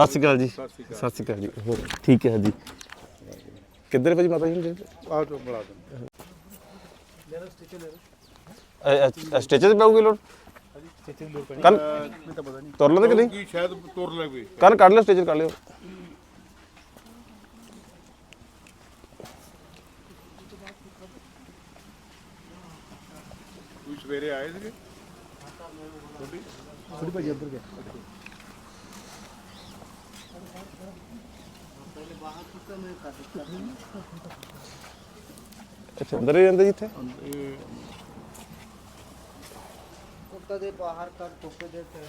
ਸਤਿ ਸ਼੍ਰੀ ਅਕਾਲ ਜੀ। ਸਤਿ ਸ਼੍ਰੀ ਅਕਾਲ ਜੀ। ਹੋਰ ਠੀਕ ਹੈ ਜੀ। ਕਿੱਧਰ ਹੈ ਭਾਜੀ ਮਾਤਾ ਜੀ ਆਹ ਤੋਂ ਬੁਲਾ ਦਿੰਦੇ। ਸਟੇਜ ਤੇ ਪਾਉਗੇ ਲੋੜ? ਕੰਨ ਨਹੀਂ ਤਾਂ ਪਤਾ ਨਹੀਂ ਤੁਰ ਲੈਂਦੇ ਕਿ ਨਹੀਂ? ਕੀ ਸ਼ਾਇਦ ਤੁਰ ਲਵੇ। ਕੰਨ ਕੱਢ ਲਿਓ ਸਟੇਜ ਕੱਢ ਲਿਓ। ਕੋਈ ਸਵੇਰੇ ਆਏ ਸੀਗੇ? ਥੋੜੀ ਭਾਜੀ ਅੰਦਰ ਗਿਆ ਅੱਛਾ ਅੰਦਰ ਹੀ ਰਹਿੰਦੇ ਜੀ ਇੱਥੇ? ਇਹ ਕਦੇ ਬਾਹਰ ਕਰ ਧੁੱਪ ਦੇ ਤੇ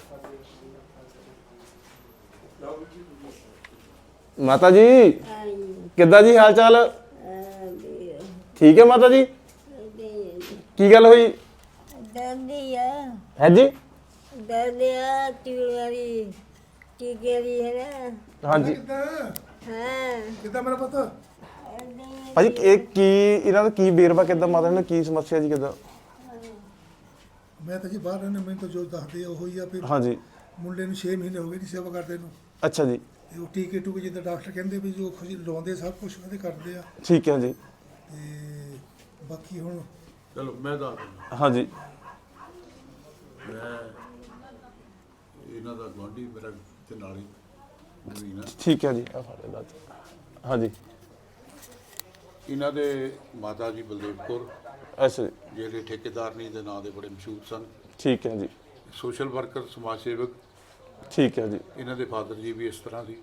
ਮਾਤਾ ਜੀ ਕਿੱਦਾਂ ਜੀ ਹਾਲ ਚਾਲ ਠੀਕ ਹੈ ਮਾਤਾ ਜੀ? ਕੀ ਗੱਲ ਹੋਈ? ਦਰਦੀ ਆ। ਹੈ ਜੀ? ਦਰਦੀ ਆ ਟਿਵਾਰੀ ਟੀਕੇ ਦੀ ਹੈ ਨਾ? ਹਾਂਜੀ। ਹਾਂ। ਕਿੱਦਾਂ ਮੇਰਾ ਪੁੱਤ? ਭਾਜੀ ਇਹ ਕੀ ਇਹਨਾਂ ਦਾ ਕੀ ਬੇਰਵਾ ਕਿੱਦਾਂ ਮਾਤਾ ਨੇ ਕੀ ਸਮੱਸਿਆ ਜੀ ਕਿੱਦਾਂ? ਮੈਂ ਤਾਂ ਜੀ ਬਾਹਰ ਰਹਿੰਦਾ ਮੈਨੂੰ ਤਾਂ ਜੋ ਦੱਸਦੇ ਆ ਉਹ ਹੀ ਆ ਵੀ ਹਾਂਜੀ। ਮੁੰਡੇ ਨੂੰ 6 ਮਹੀਨੇ ਹੋ ਗਏ ਜੀ ਸੇਵਾ ਕਰਦੇ ਨੂੰ। ਅੱਛਾ ਜੀ। ਤੇ ਉਹ ਟੀਕੇ ਟੂਕੇ ਜਿੱਦਾਂ ਡਾਕਟਰ ਕਹਿੰਦੇ ਵੀ ਜੋ ਖੁਸ਼ੀ ਲਵਾਉਂਦੇ ਸਭ ਕੁਝ ਉਹਦੇ ਕਰਦੇ ਆ। ਠੀਕ ਹੈ ਜੀ। ਤੇ ਬਾਕੀ ਹੁਣ ਚਲੋ ਮੈਂ ਦੱਸ ਦਿੰਦਾ। ਹਾਂਜੀ। ਮੈਂ ਇਹਨਾਂ ਦਾ ਗਵਾਂਢੀ ਮੇਰਾ ਤੇ ਨਾਲ ਹੀ ਜ਼ਮੀਨ ਆ। ਠੀਕ ਹੈ ਜੀ ਆ ਫੜ। ਹਾਂਜੀ। ਇਹਨਾਂ ਦੇ ਮਾਤਾ ਜੀ ਬਲਦੇਵ ਕੌਰ ਅੱਛਾ ਜੀ। ਜਿਹੜੇ ਠੇਕੇਦਾਰਨੀ ਦੇ ਨਾਂ ਦੇ ਬੜੇ ਮਸ਼ਹੂਰ ਸਨ। ਠੀਕ ਹੈ ਜੀ। ਸੋਸ਼ਲ ਵਰਕਰ ਸਮਾਜ ਸੇਵਕ। ਠੀਕ ਹੈ ਜੀ। ਇਹਨਾਂ ਦੇ ਫਾਦਰ ਜੀ ਵੀ ਇਸ ਤਰ੍ਹਾਂ ਸੀ।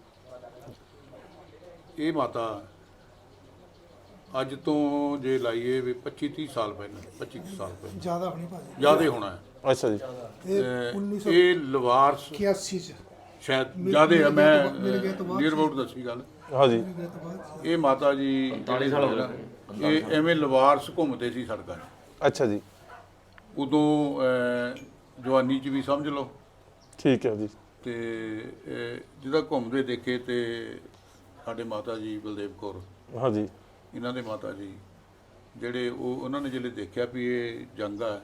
ਇਹ ਮਾਤਾ ਅੱਜ ਤੋਂ ਜੇ ਲਾਈਏ ਵੀ 25 30 ਸਾਲ ਪਹਿਲਾਂ 25 ਕੁ ਸਾਲ ਪਹਿਲਾਂ। ਜ਼ਿਆਦਾ ਹੋਣੀ ਭਾਜੀ। ਜਿਆਦੇ ਹੋਣਾ ਹੈ। ਅੱਛਾ ਜੀ। ਇਹ 1981 ਇਹ ਲਵਾਰਸ ਚ। ਸ਼ਾਇਦ ਜਿਆਦੇ ਆ ਮੈਂ ਨੀਅਰ ਅਬਾਊਟ ਦੱਸੀ ਗੱਲ। ਹਾਂਜੀ। ਇਹ ਮਾਤਾ ਜੀ 45 ਸਾਲ ਹੋ ਗਏ। ਇਹ ਐਵੇਂ ਲਵਾਰਸ ਘੁੰਮਦੇ ਸੀ ਸੜਕਾਂ 'ਚ। ਅੱਛਾ ਜੀ। ਉਦੋਂ ਅਹ, ਜਵਾਨੀ 'ਚ ਵੀ ਸਮਝ ਲਓ। ਠੀਕ ਹੈ ਜੀ। ਤੇ ਅਹ, ਜਿਹਦਾ ਘੁੰਮਦੇ ਦੇਖੇ ਤੇ ਸਾਡੇ ਮਾਤਾ ਜੀ ਬਲਦੇਵ ਕੌਰ। ਹਾਂਜੀ। ਇਹਨਾਂ ਦੇ ਮਾਤਾ ਜੀ ਜਿਹੜੇ ਉਹ ਉਹਨਾਂ ਨੇ ਜਿਹੜੇ ਦੇਖਿਆ ਵੀ ਇਹ ਜੰਗ ਆ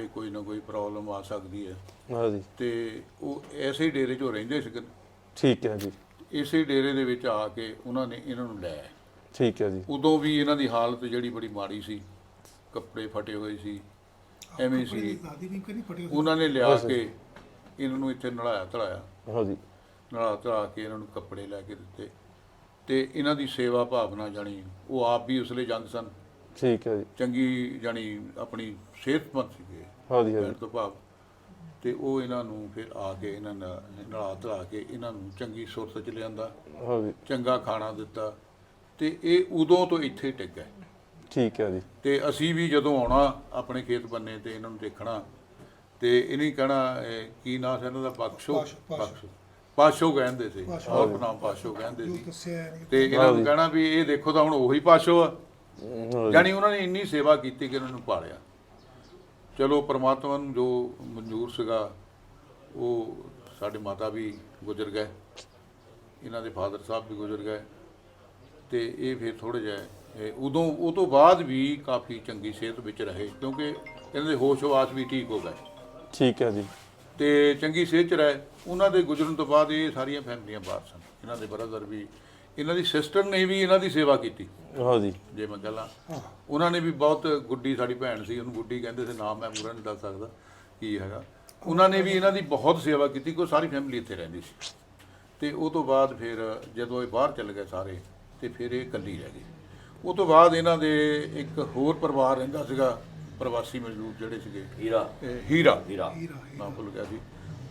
ਤੇ ਕੋਈ ਨਾ ਕੋਈ ਪ੍ਰੋਬਲਮ ਆ ਸਕਦੀ ਹੈ। ਹਾਂਜੀ ਤੇ ਉਹ ਐਸੇ ਹੀ ਡੇਰੇ 'ਚ ਰਹਿੰਦੇ ਸੀ ਠੀਕ ਹੈ ਜੀ। ਇਸੇ ਡੇਰੇ ਦੇ ਵਿੱਚ ਆ ਕੇ ਉਹਨਾਂ ਨੇ ਇਹਨਾਂ ਨੂੰ ਲੈ। ਠੀਕ ਹੈ ਜੀ। ਉਦੋਂ ਵੀ ਇਹਨਾਂ ਦੀ ਹਾਲਤ ਜਿਹੜੀ ਬੜੀ ਮਾੜੀ ਸੀ। ਕੱਪੜੇ ਫਟੇ ਹੋਏ ਸੀ। ਐਵੇਂ ਸੀ। ਉਹਨਾਂ ਨੇ ਲਿਆ ਕੇ ਇਹਨਾਂ ਨੂੰ ਇੱਥੇ ਨਲਾਇਆ ਧਲਾਇਆ। ਹਾਂਜੀ ਨਲਾ ਧਲਾ ਕੇ ਇਹਨਾਂ ਨੂੰ ਕੱਪੜੇ ਲੈ ਕੇ ਦਿੱਤੇ। ਤੇ ਇਹਨਾਂ ਦੀ ਸੇਵਾ ਭਾਵਨਾ ਜਾਣੀ ਉਹ ਆਪ ਵੀ ਉਸਲੇ ਜੰਗ ਸਨ। ਠੀਕ ਹੈ ਜੀ। ਚੰਗੀ ਜਾਣੀ ਆਪਣੀ ਸਿਹਤਮੰਦ ਸੀਗੇ ਹਾਂਜੀ ਕਹਿਣ ਹਾਂਜੀ ਤੋਂ ਭਾਵ। ਤੇ ਉਹ ਇਹਨਾਂ ਨੂੰ ਫਿਰ ਆ ਕੇ ਇਹਨਾਂ ਨਾਲ ਨਲਾ ਧਲਾ ਕੇ ਇਹਨਾਂ ਨੂੰ ਚੰਗੀ ਸੁਰਤ ਚ ਲਿਆਂਦਾ ਹਾਂਜੀ। ਚੰਗਾ ਖਾਣਾ ਦਿੱਤਾ। ਤੇ ਇਹ ਉਦੋਂ ਤੋਂ ਇੱਥੇ ਟਿਕ ਗਏ ਠੀਕ ਹੈ ਜੀ। ਤੇ ਅਸੀਂ ਵੀ ਜਦੋਂ ਆਉਣਾ ਆਪਣੇ ਖੇਤ ਬੰਨੇ ਤੇ ਇਹਨਾਂ ਨੂੰ ਦੇਖਣਾ ਤੇ ਇਹਨੇ ਕਹਿਣਾ ਇਹ ਕੀ ਨਾਂ ਸੀ ਇਹਨਾਂ ਦਾ? ਬਖਸ਼ੋ ਪਾਸ਼ੋ, ਪਾਸ਼ੋ। ਬਖਸ਼ੋ ਪਾਸ਼ੋ ਕਹਿੰਦੇ ਸੀ। ਪਾਸ਼ੋ। ਹੋਰ ਨਾਮ ਪਾਸ਼ੋ ਕਹਿੰਦੇ ਸੀ। ਦੱਸਿਆ ਨਹੀਂ। ਤੇ ਇਹਨਾਂ ਨੂੰ ਕਹਿਣਾ ਵੀ ਇਹ ਦੇਖੋ ਤਾਂ ਹੁਣ ਉਹੀ ਪਾਸ਼ੋ ਆ। ਯਾਨੀ ਉਹਨਾਂ ਨੇ ਇੰਨੀ ਸੇਵਾ ਕੀਤੀ ਕਿ ਉਹਨਾਂ ਨੂੰ ਪਾਲਿਆ ਚਲੋ ਪ੍ਰਮਾਤਮਾ ਨੂੰ ਜੋ ਮਨਜ਼ੂਰ ਸੀਗਾ ਉਹ ਸਾਡੇ ਮਾਤਾ ਵੀ ਗੁਜ਼ਰ ਗਏ। ਇਹਨਾਂ ਦੇ ਫਾਦਰ ਸਾਹਿਬ ਵੀ ਗੁਜ਼ਰ ਗਏ। ਤੇ ਇਹ ਫਿਰ ਥੋੜੇ ਜਿਹਾ ਉਦੋਂ ਉਹ ਤੋਂ ਬਾਅਦ ਵੀ ਕਾਫੀ ਚੰਗੀ ਸਿਹਤ ਵਿੱਚ ਰਹੇ ਕਿਉਂਕਿ ਇਹਨਾਂ ਦੇ ਹੋਸ਼ ਹਵਾਸ ਵੀ ਠੀਕ ਹੋ ਗਏ। ਠੀਕ ਹੈ ਜੀ। ਤੇ ਚੰਗੀ ਸਿਹਤ ਚ ਰਹੇ। ਉਹਨਾਂ ਦੇ ਗੁਜ਼ਰਨ ਤੋਂ ਬਾਅਦ ਇਹ ਸਾਰੀਆਂ ਫੈਮਲੀਆਂ ਬਾਹਰ ਸਨ। ਇਹਨਾਂ ਦੇ ਬ੍ਰਦਰ ਵੀ ਇਹਨਾਂ ਦੀ ਸਿਸਟਰ ਨੇ ਵੀ ਇਹਨਾਂ ਦੀ ਸੇਵਾ ਕੀਤੀ। ਹਾਂਜੀ ਜੇ। ਮੈਂ ਕਹਾਂ ਉਹਨਾਂ ਨੇ ਵੀ ਬਹੁਤ ਗੁੱਡੀ ਸਾਡੀ ਭੈਣ ਸੀ ਉਹਨੂੰ ਗੁੱਡੀ ਕਹਿੰਦੇ ਸੀ ਨਾਮ ਮੈਂ ਪੂਰਾ ਨਹੀਂ ਦੱਸ ਸਕਦਾ ਕੀ ਹੈਗਾ। ਉਹਨਾਂ ਨੇ ਵੀ ਇਹਨਾਂ ਦੀ ਬਹੁਤ ਸੇਵਾ ਕੀਤੀ ਕੋਈ ਸਾਰੀ ਫੈਮਿਲੀ ਇੱਥੇ ਰਹਿੰਦੀ ਸੀ। ਤੇ ਉਹ ਤੋਂ ਬਾਅਦ ਫਿਰ ਜਦੋਂ ਇਹ ਬਾਹਰ ਚਲੇ ਗਏ ਸਾਰੇ ਤੇ ਫਿਰ ਇਹ ਇਕੱਲੀ ਰਹਿ ਗਈ। ਉਹ ਤੋਂ ਬਾਅਦ ਇਹਨਾਂ ਦੇ ਇੱਕ ਹੋਰ ਪਰਿਵਾਰ ਰਹਿੰਦਾ ਸੀਗਾ ਪ੍ਰਵਾਸੀ ਮਜ਼ਦੂਰ ਜਿਹੜੇ ਸੀਗੇ। ਹੀਰਾ। ਹੀਰਾ। ਹੀਰਾ। ਨਾਮ ਭੁੱਲ ਗਿਆ ਸੀ।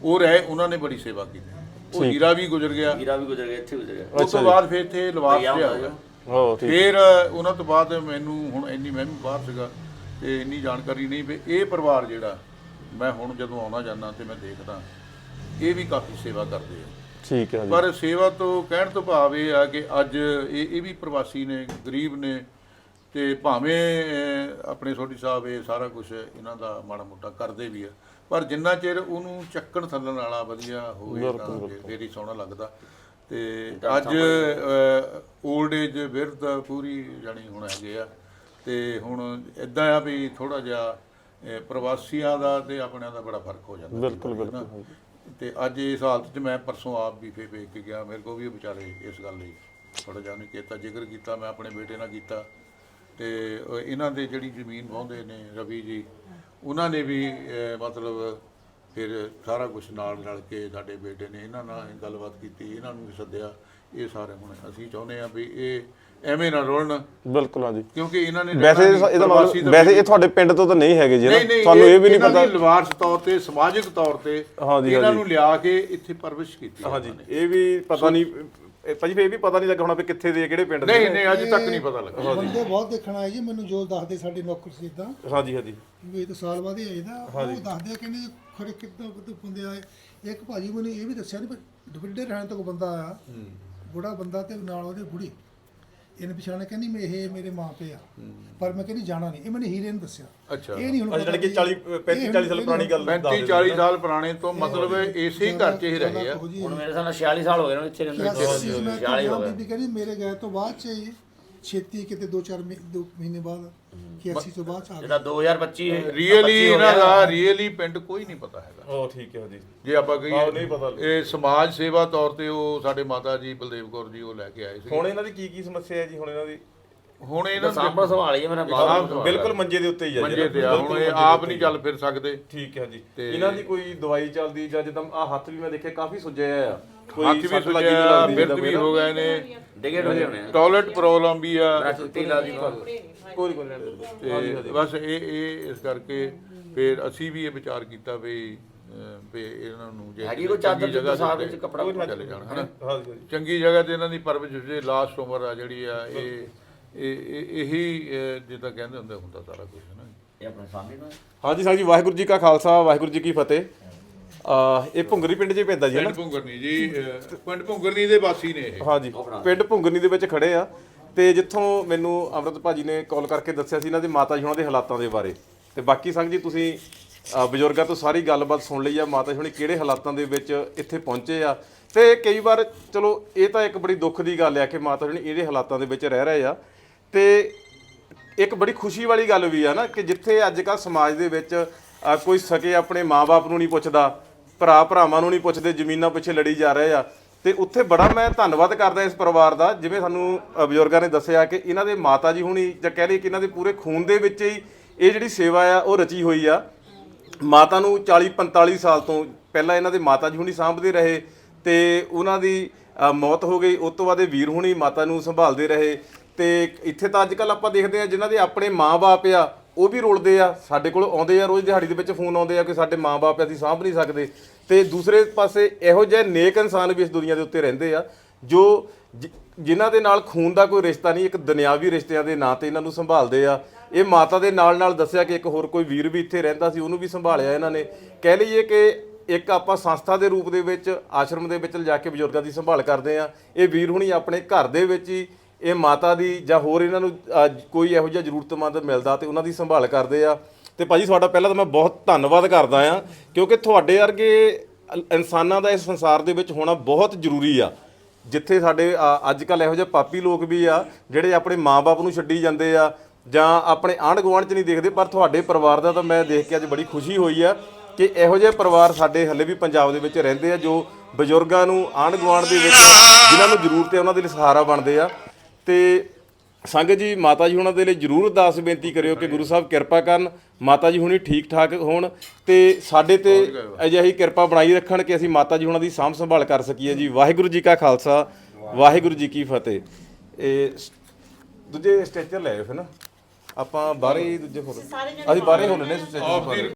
ਉਹ ਰਹੇ ਉਹਨਾਂ ਨੇ ਬੜੀ ਸੇਵਾ ਕੀਤੀ। ਉਹ ਹੀਰਾ ਵੀ ਗੁਜ਼ਰ ਗਿਆ। ਹੀਰਾ ਵੀ ਗੁਜ਼ਰ ਗਿਆ ਇੱਥੇ ਗੁਜ਼ਰ ਗਿਆ। ਉਸ ਤੋਂ ਬਾਅਦ ਫਿਰ ਇੱਥੇ ਲਵਾਸ ਲਿਆ ਹੁੰਦਾ ਗਿਆ ਹੋ ਠੀਕ ਫਿਰ ਉਹਨਾਂ ਤੋਂ ਬਾਅਦ ਮੈਨੂੰ ਹੁਣ ਇੰਨੀ ਮੈਂ ਵੀ ਬਾਹਰ ਸੀਗਾ ਤੇ ਇੰਨੀ ਜਾਣਕਾਰੀ ਨਹੀਂ ਵੀ ਇਹ ਪਰਿਵਾਰ ਜਿਹੜਾ ਮੈਂ ਹੁਣ ਜਦੋਂ ਆਉਣਾ ਜਾਂਦਾ ਤੇ ਮੈਂ ਦੇਖਦਾ ਇਹ ਵੀ ਕਾਫੀ ਸੇਵਾ ਕਰਦੇ ਆ। ਠੀਕ ਹੈ ਜੀ। ਪਰ ਸੇਵਾ ਤੋਂ ਕਹਿਣ ਤੋਂ ਭਾਵ ਇਹ ਆ ਕਿ ਅੱਜ ਇਹ ਇਹ ਵੀ ਪ੍ਰਵਾਸੀ ਨੇ ਗਰੀਬ ਨੇ ਤੇ ਭਾਵੇਂ ਅਹ, ਆਪਣੇ ਸੋਢੀ ਸਾਹਿਬ ਇਹ ਸਾਰਾ ਕੁਝ ਇਹਨਾਂ ਦਾ ਮਾੜਾ ਮੋਟਾ ਕਰਦੇ ਵੀ ਆ ਪਰ ਜਿੰਨਾ ਚਿਰ ਉਹਨੂੰ ਚੱਕਣ ਥੱਲਣ ਵਾਲਾ ਵਧੀਆ ਹੋਵੇ ਤਾਂ ਫਿਰ- ਫਿਰ ਹੀ ਸੋਹਣਾ ਲੱਗਦਾ। ਤੇ ਅੱਜ 올ਡ ਏਜ ਵਿਰਧ ਪੂਰੀ ਜਾਣੀ ਹੁਣ ਹੈਗੇ ਆ। ਤੇ ਹੁਣ ਇਦਾਂ ਆ ਵੀ ਥੋੜਾ ਜਿਹਾ ਪ੍ਰਵਾਸੀਆਂ ਦਾ ਤੇ ਆਪਣਿਆਂ ਦਾ ਬੜਾ ਫ਼ਰਕ ਹੋ ਜਾਂਦਾ। ਬਿਲਕੁਲ ਬਿਲਕੁਲ। ਤੇ ਅੱਜ ਇਸ ਹਾਲਤ 'ਚ ਮੈਂ ਪਰਸੋਂ ਆਪ ਵੀ ਫੇ ਵੇਖ ਕੇ ਗਿਆ। ਮੇਰੇ ਕੋ ਵੀ ਵਿਚਾਰੇ ਇਸ ਗੱਲ ਲਈ ਥੋੜਾ ਜਿਹਾ ਨਹੀਂ ਕੀਤਾ ਜ਼ਿਕਰ ਕੀਤਾ ਮੈਂ ਆਪਣੇ ਬੇਟੇ ਨਾਲ ਕੀਤਾ। ਤੇ ਇਹਨਾਂ ਦੇ ਜਿਹੜੀ ਜ਼ਮੀਨ ਵਾਹੁੰਦੇ ਨੇ ਰਵੀ ਜੀ ਉਹਨਾਂ ਨੇ ਵੀ ਮਤਲਬ ਫਿਰ ਸਾਰਾ ਕੁਝ ਨਾਲ ਰਲ ਕੇ ਸਾਡੇ ਬੇਟੇ ਨੇ ਇਹਨਾਂ ਨਾਲ ਗੱਲਬਾਤ ਕੀਤੀ ਇਹਨਾਂ ਨੂੰ ਵੀ ਸੱਦਿਆ। ਇਹ ਸਾਰੇ ਹੁਣ ਅਸੀਂ ਚਾਹੁੰਦੇ ਆ ਵੀ ਇਹ ਐਵੇਂ ਨਾ ਰੋਲਣ। ਬਿਲਕੁਲ ਹਾਂਜੀ। ਕਿਉਂਕਿ ਇਹਨਾਂ ਨੇ ਵੈਸੇ ਇਹਦਾ ਮਤਲਬ ਵੈਸੇ ਇਹ ਤੁਹਾਡੇ ਪਿੰਡ ਤੋਂ ਤਾਂ ਨਹੀਂ ਹੈਗੇ ਜੀ ਤੁਹਾਨੂੰ ਇਹ ਵੀ ਨਹੀਂ ਇਹਨਾਂ ਪਤਾ। ਦੀ ਲਵਾਰਸ ਤੌਰ ਤੇ ਸਮਾਜਿਕ ਤੌਰ ਤੇ ਇਹਨਾਂ। ਨੂੰ ਲਿਆ ਕੇ ਇੱਥੇ ਪਰਵਿਸ਼ ਕੀਤੀ ਹਾਂਜੀ। ਇਹ ਵੀ ਪਤਾ ਨਹੀਂ ਇਹ ਭਾਜੀ ਫੇਰ ਇਹ ਵੀ ਪਤਾ ਨਹੀਂ ਲੱਗਾ ਹੋਣਾ ਵੀ ਕਿੱਥੇ ਦੇ ਆ, ਕਿਹੜੇ ਪਿੰਡ ਦੇ ਨਹੀਂ ਨਹੀਂ ਅਜੇ ਤੱਕ ਨਹੀਂ ਪਤਾ ਲੱਗਾ। ਬੰਦੇ ਬਹੁਤ ਦੇਖਣ ਆਏ ਜੀ ਮੈਨੂੰ ਜੋ ਦੱਸਦੇ ਸਾਡੇ ਨੌਕਰ ਸੀ ਇਦਾਂ ਹਾਂਜੀ ਹਾਂਜੀ। ਵੀ ਇਹ ਤਾਂ ਸਾਲ ਬਾਅਦ ਹੀ ਆਈਦਾ ਉਹ ਦੱਸਦੇ ਆ ਕਹਿੰਦੇ ਖਰੇ ਕਿੱਦਾਂ ਕਿੱਦਾਂ ਬੰਦੇ ਆਏ। ਇੱਕ ਭਾਜੀ ਮੈਨੂੰ ਇਹ ਵੀ ਦੱਸਿਆ ਨਹੀਂ ਡਿਪਟੀ ਰਹਿਣ ਤੋਂ ਕੋਈ ਬੰਦਾ ਆਇਆ। ਬੁੜਾ ਬੰਦਾ ਤੇ ਨਾਲ ਉਹਦੇ ਬੁੜੀ। ਇਹਨੇ ਪਛਾਣਿਆ ਕਹਿੰਦੀ ਮੈਂ ਇਹ ਮੇਰੇ ਮਾਂ ਪਿਓ ਆ। ਪਰ ਮੈਂ ਕਹਿੰਦੀ ਜਾਣਾ ਨਹੀਂ। ਇਹ ਮੈਨੂੰ ਹੀਰੇ ਨੇ ਦੱਸਿਆ। ਅੱਛਾ। ਇਹ ਨਹੀਂ ਹੁਣ ਕਿ 40 35 40 ਸਾਲ ਪੁਰਾਣੀ ਗੱਲ 35 40 ਸਾਲ ਪੁਰਾਣੇ ਤੋਂ ਮਤਲਬ ਇਸੇ ਹੀ ਘਰ 'ਚ ਹੀ ਰਹੇ ਆ। ਹੁਣ ਮੇਰੇ ਸਾਹ ਨਾਲ 46 ਸਾਲ ਹੋ ਗਏ ਨੇ ਇੱਥੇ ਰਹਿੰਦੇ ਕਿਆਸੀ ਚ ਮੈਂ 46 ਹੋ ਗਏ। ਬੀਬੀ ਕਹਿੰਦੀ ਮੇਰੇ ਗਏ ਤੋਂ ਬਾਅਦ ਚ ਹੀ ਛੇਤੀ ਕਿਤੇ 2-4 ਦੋ ਮਹੀਨੇ ਬਾਅਦ 81 ਤੋਂ ਬਾਅਦ ਚ ਆ ਜਿਹੜਾ 2025 ਹੈ ਰੀਅਲੀ ਇਹਨਾਂ ਦਾ ਰੀਅਲੀ ਪਿੰਡ ਕੋਈ ਨਹੀਂ ਪਤਾ ਹੈਗਾ। ਉਹ ਠੀਕ ਹੈ ਜੀ। ਜੇ ਆਪਾਂ ਆਹੋ, ਨਹੀਂ ਪਤਾ। ਇਹ ਸਮਾਜ ਸੇਵਾ ਤੌਰ ਤੇ ਉਹ ਸਾਡੇ ਮਾਤਾ ਜੀ ਬਲਦੇਵ ਕੌਰ ਜੀ ਉਹ ਲੈ ਕੇ ਆਏ ਸੀ। ਹੁਣ ਇਹਨਾਂ ਦੀ ਕੀ ਕੀ ਸਮੱਸਿਆ ਹੈ ਜੀ ਹੁਣ ਇਹਨਾਂ ਦੀ? ਹੁਣ ਇਹਨਾਂ ਸਾਂਭਾ ਸੰਭਾਲ ਹੀ ਹੈ ਮੇਰਾ ਬਾਪ ਬਿਲਕੁਲ ਮੰਜੇ ਦੇ ਉੱਤੇ ਹੀ ਆ ਜੀ ਮੰਜੇ ਨਾ, ਤੇ ਆ ਬਿਲਕੁਲ ਹੁਣ ਇਹ ਆਪ ਦੇ ਨਹੀਂ ਉੱਤੇ ਚੱਲ ਫਿਰ ਸਕਦੇ। ਠੀਕ ਹੈ ਜੀ। ਤੇ- ਇਹਨਾਂ ਦੀ ਕੋਈ ਦਵਾਈ ਚੱਲਦੀ ਜਾਂ ਜਿੱਦਾਂ ਆ ਹੱਥ ਵੀ ਮੈਂ ਦੇਖਿਆ ਕਾਫੀ ਸੁੱਜਿਆ ਆ। ਹੱਥ ਵੀ ਸੁਜਿਆ ਲੱਗਦੀ ਬਿਰਤ ਵੀ ਹੋ ਗਏ ਨੇ। ਡਿਗੇ ਡੋਲੇ ਹੋਣੇ ਆ। ਟਾਇਲਟ ਪ੍ਰੋਬਲਮ ਵੀ ਆ। ਛੁੱਟੀ ਲਾ ਦੀ ਕੋਈ ਕੋਈ ਨਹੀਂ। ਤੇ ਬਸ ਇਹ ਇਹ ਇਸ ਕਰਕੇ ਫਿਰ ਅਸੀਂ ਵੀ ਇਹ ਵਿਚਾਰ ਕੀਤਾ ਵੀ ਅਹ, ਵੀ ਇਹਨਾਂ ਨੂੰ ਜੇ ਹੈਗੀ ਕੋਈ ਚਾਦਰ ਜਗ੍ਹਾ ਸਾਹਿਬ ਤੇ ਵਿੱਚ ਕੱਪੜਾ ਚਲੇ ਜਾਣ ਹਨਾ? ਚੰਗੀ ਜਗ੍ਹਾ ਤੇ ਇਹਨਾਂ ਦੀ ਪਰਵਿਸ਼ ਜੇ ਲਾਸਟ ਉਮਰ ਆ ਜਿਹੜੀ ਆ ਇਹ ਇਹ ਇਹ- ਇਹੀ ਅਹ, ਜਿੱਦਾਂ ਕਹਿੰਦੇ ਹੁੰਦੇ ਹੁੰਦਾ ਸਾਰਾ ਕੁਝ ਹੈ ਨਾ ਇਹ ਆਪਣੇ ਸਾਹਮਣੇ ਨਾ। ਹਾਂਜੀ ਸਾਹਿਬ ਜੀ ਵਾਹਿਗੁਰੂ ਜੀ ਕਾ ਖਾਲਸਾ ਵਾਹਿਗੁਰੂ ਜੀ ਕੀ ਫਤਿਹ। ਆ ਇਹ ਭੁੰਗਰੀ ਪਿੰਡ 'ਚ ਹੀ ਪੈਂਦਾ ਜੀ ਹੈ ਨਾ? ਪਿੰਡ ਭੁੰਗਰਨੀ ਜੀ ਅਹ, ਪਿੰਡ ਭੁੰਗਰਨੀ ਦੇ ਵਾਸੀ ਨੇ ਇਹ। ਹਾਂਜੀ ਪਿੰਡ ਭੁੰਗਨੀ ਦੇ ਵਿੱਚ ਖੜੇ ਆ। ਤੇ ਜਿੱਥੋਂ ਮੈਨੂੰ ਅਮਰਤ ਭਾਜੀ ਨੇ ਕਾਲ ਕਰਕੇ ਦੱਸਿਆ ਸੀ ਇਹਨਾਂ ਦੇ ਮਾਤਾ ਜੀ ਹੁਣਾਂ ਦੇ ਹਾਲਾਤਾਂ ਦੇ ਬਾਰੇ। ਤੇ ਬਾਕੀ ਸੰਗ ਜੀ ਤੁਸੀਂ ਅ, ਬਜ਼ੁਰਗਾਂ ਤੋਂ ਸਾਰੀ ਗੱਲਬਾਤ ਸੁਣ ਲਈ ਆ ਮਾਤਾ ਜੀ ਹੁਣੀ ਕਿਹੜੇ ਹਾਲਾਤਾਂ ਦੇ ਵਿੱਚ ਇੱਥੇ ਪਹੁੰਚੇ ਆ। ਤੇ ਕਈ ਵਾਰ ਚਲੋ ਇਹ ਤਾਂ ਇੱਕ ਬੜੀ ਦੁੱਖ ਦੀ ਗੱਲ ਆ ਕਿ ਮਾਤਾ ਜੀ ਹੁਣੀ ਇਹਦੇ ਹਾਲਾਤਾਂ ਦੇ ਵਿੱਚ ਰਹਿ ਰਹੇ ਆ। ਤੇ ਇੱਕ ਬੜੀ ਖੁਸ਼ੀ ਵਾਲੀ ਗੱਲ ਵੀ ਆ ਨਾ ਕਿ ਜਿੱਥੇ ਅੱਜ ਕੱਲ੍ਹ ਸਮਾਜ ਦੇ ਵਿੱਚ ਅ, ਕੋਈ ਸਕੇ ਆਪਣੇ ਮਾਪੇ ਨੂੰ ਨਹੀਂ ਪੁੱਛਦਾ ਭਰਾ ਭਰਾਵਾਂ ਨੂੰ ਨਹੀਂ ਪੁੱਛਦੇ ਜ਼ਮੀਨਾਂ ਪਿੱਛੇ ਲੜੀ ਜਾ ਰਹੇ ਆ। ਤੇ ਉੱਥੇ ਬੜਾ ਮੈਂ ਧੰਨਵਾਦ ਕਰਦਾ ਇਸ ਪਰਿਵਾਰ ਦਾ ਜਿਵੇਂ ਸਾਨੂੰ ਬਜ਼ੁਰਗਾਂ ਨੇ ਦੱਸਿਆ ਕਿ ਇਹਨਾਂ ਦੇ ਮਾਤਾ ਜੀ ਹੁਣੀ ਜਾਂ ਕਹਿ ਲਈਏ ਕਿ ਇਹਨਾਂ ਦੇ ਪੂਰੇ ਖੂਨ ਦੇ ਵਿੱਚ ਹੀ ਇਹ ਜਿਹੜੀ ਸੇਵਾ ਆ ਉਹ ਰਚੀ ਹੋਈ ਆ। ਮਾਤਾ ਨੂੰ 40 45 ਸਾਲ ਤੋਂ ਪਹਿਲਾਂ ਇਹਨਾਂ ਦੇ ਮਾਤਾ ਜੀ ਹੁਣੀ ਸਾਂਭਦੇ ਰਹੇ ਤੇ ਉਹਨਾਂ ਦੀ ਮੌਤ ਹੋ ਗਈ। ਉਸ ਤੋਂ ਬਾਅਦ ਇਹ ਵੀਰ ਹੁਣੀ ਮਾਤਾ ਨੂੰ ਸੰਭਾਲਦੇ ਰਹੇ। ਤੇ ਇੱਥੇ ਤਾਂ ਅੱਜ ਕੱਲ ਆਪਾਂ ਦੇਖਦੇ ਆ ਜਿਨ੍ਹਾਂ ਦੇ ਆਪਣੇ ਮਾਂ-ਬਾਪ ਆ ਉਹ ਵੀ ਰੁਲਦੇ ਆ, ਸਾਡੇ ਕੋਲ ਆਉਂਦੇ ਆ, ਰੋਜ਼ ਦਿਹਾੜੀ ਦੇ ਵਿੱਚ ਫੋਨ ਆਉਂਦੇ ਆ ਕਿ ਸਾਡੇ ਮਾਂ-ਬਾਪ ਅਸੀਂ ਸਾਂਭ ਨਹੀਂ ਸਕਦੇ। ਤੇ ਦੂਸਰੇ ਪਾਸੇ ਇਹੋ ਜਿਹੇ ਨੇਕ ਇਨਸਾਨ ਵੀ ਇਸ ਦੁਨੀਆ ਦੇ ਉੱਤੇ ਰਹਿੰਦੇ ਆ, ਜੋ ਜਿ- ਜਿਨ੍ਹਾਂ ਦੇ ਨਾਲ ਖੂਨ ਦਾ ਕੋਈ ਰਿਸ਼ਤਾ ਨਹੀਂ, ਇੱਕ ਦੁਨਿਆਵੀ ਰਿਸ਼ਤਿਆਂ ਦੇ ਨਾਂ ਤੇ ਇਹਨਾਂ ਨੂੰ ਸੰਭਾਲਦੇ ਆ। ਇਹ ਮਾਤਾ ਦੇ ਨਾਲ ਨਾਲ ਦੱਸਿਆ ਕਿ ਇੱਕ ਹੋਰ ਕੋਈ ਵੀਰ ਵੀ ਇੱਥੇ ਰਹਿੰਦਾ ਸੀ, ਉਹਨੂੰ ਵੀ ਸੰਭਾਲਿਆ ਇਹਨਾਂ ਨੇ। ਕਹਿ ਲਈਏ ਕਿ ਇੱਕ ਆਪਾਂ ਸੰਸਥਾ ਦੇ ਰੂਪ ਦੇ ਵਿੱਚ, ਆਸ਼ਰਮ ਦੇ ਵਿੱਚ ਲਿਜਾ ਕੇ ਬਜ਼ੁਰਗਾਂ ਦੀ ਸੰਭਾਲ ਕਰਦੇ ਆ। ਇਹ ਵੀਰ ਹੁਣੀ ਆਪਣੇ ਘਰ ਦੇ ਵਿੱਚ ਹੀ ਇਹ ਮਾਤਾ ਦੀ ਜਾਂ ਹੋਰ ਇਹਨਾਂ ਨੂੰ ਅਹ, ਕੋਈ ਇਹੋ ਜਿਹਾ ਜ਼ਰੂਰਤਮੰਦ ਮਿਲਦਾ ਤੇ ਉਹਨਾਂ ਦੀ ਸੰਭਾਲ ਕਰਦੇ ਆ। ਤੇ ਭਾਜੀ ਤੁਹਾਡਾ ਪਹਿਲਾਂ ਤਾਂ ਮੈਂ ਬਹੁਤ ਧੰਨਵਾਦ ਕਰਦਾ ਆ ਕਿਉਂਕਿ ਤੁਹਾਡੇ ਵਰਗੇ ਇ- ਇਨਸਾਨਾਂ ਦਾ ਇਸ ਸੰਸਾਰ ਦੇ ਵਿੱਚ ਹੋਣਾ ਬਹੁਤ ਜ਼ਰੂਰੀ ਆ। ਜਿੱਥੇ ਸਾਡੇ ਅੱਜ ਕੱਲ ਇਹੋ ਜਿਹੇ ਪਾਪੀ ਲੋਕ ਵੀ ਆ ਜਿਹੜੇ ਆਪਣੇ ਮਾਪੇ ਨੂੰ ਛੱਡੀ ਜਾਂਦੇ ਆ ਜਾਂ ਆਪਣੇ ਆਂਢ ਗੁਆਂਢ ਚ ਨਹੀਂ ਦੇਖਦੇ ਪਰ ਤੁਹਾਡੇ ਪਰਿਵਾਰ ਦਾ ਤਾਂ ਮੈਂ ਦੇਖ ਕੇ ਅੱਜ ਬੜੀ ਖੁਸ਼ੀ ਹੋਈ ਆ ਕਿ ਇਹੋ ਜਿਹੇ ਪਰਿਵਾਰ ਸਾਡੇ ਹਲੇ ਵੀ ਪੰਜਾਬ ਦੇ ਵਿੱਚ ਰਹਿੰਦੇ ਆ ਜੋ ਬਜ਼ੁਰਗਾਂ ਨੂੰ ਆਂਢ ਗੁਆਂਢ ਦੇ ਵਿੱਚ ਜਿਨ੍ਹਾਂ ਨੂੰ ਜ਼ਰੂਰਤ ਹੈ ਉਹਨਾਂ ਦੇ ਲਈ ਸਹਾਰਾ ਬਣਦੇ ਆ। ਤੇ ਸੰਗਤ ਜੀ ਮਾਤਾ ਜੀ ਹੁਣਾਂ ਦੇ ਲਈ ਜਰੂਰ ਅਰਦਾਸ ਬੇਨਤੀ ਕਰਿਓ ਕਿ ਗੁਰੂ ਸਾਹਿਬ ਕਿਰਪਾ ਕਰਨ ਮਾਤਾ ਜੀ ਹੁਣੀ ਠੀਕ ਠਾਕ ਹੋਣ ਤੇ ਸਾਡੇ ਤੇ ਅਜਿਹੀ ਕਿਰਪਾ ਬਣਾਈ ਰੱਖਣ ਕਿ ਅਸੀਂ ਮਾਤਾ ਜੀ ਹੁਣਾਂ ਦੀ ਸਾਂਭ ਸੰਭਾਲ ਕਰ ਸਕੀਏ ਜੀ। ਵਾਹਿਗੁਰੂ ਜੀ ਕਾ ਖਾਲਸਾ ਵਾਹਿਗੁਰੂ। ਜੀ ਕੀ ਫਤਿਹ। ਇਹ ਦੂਜੇ ਸਟ੍ਰੈਚਰ ਲੈ ਆਇਓ ਫਿਰ ਨਾ। ਆਪਾਂ ਬਾਹਰੇ ਹੀ ਦੂਜੇ ਹੋਰ ਅਸੀਂ ਬਾਹਰੇ ਹੋਣੇ ਨੇ ਸਟ੍ਰੈਚਰ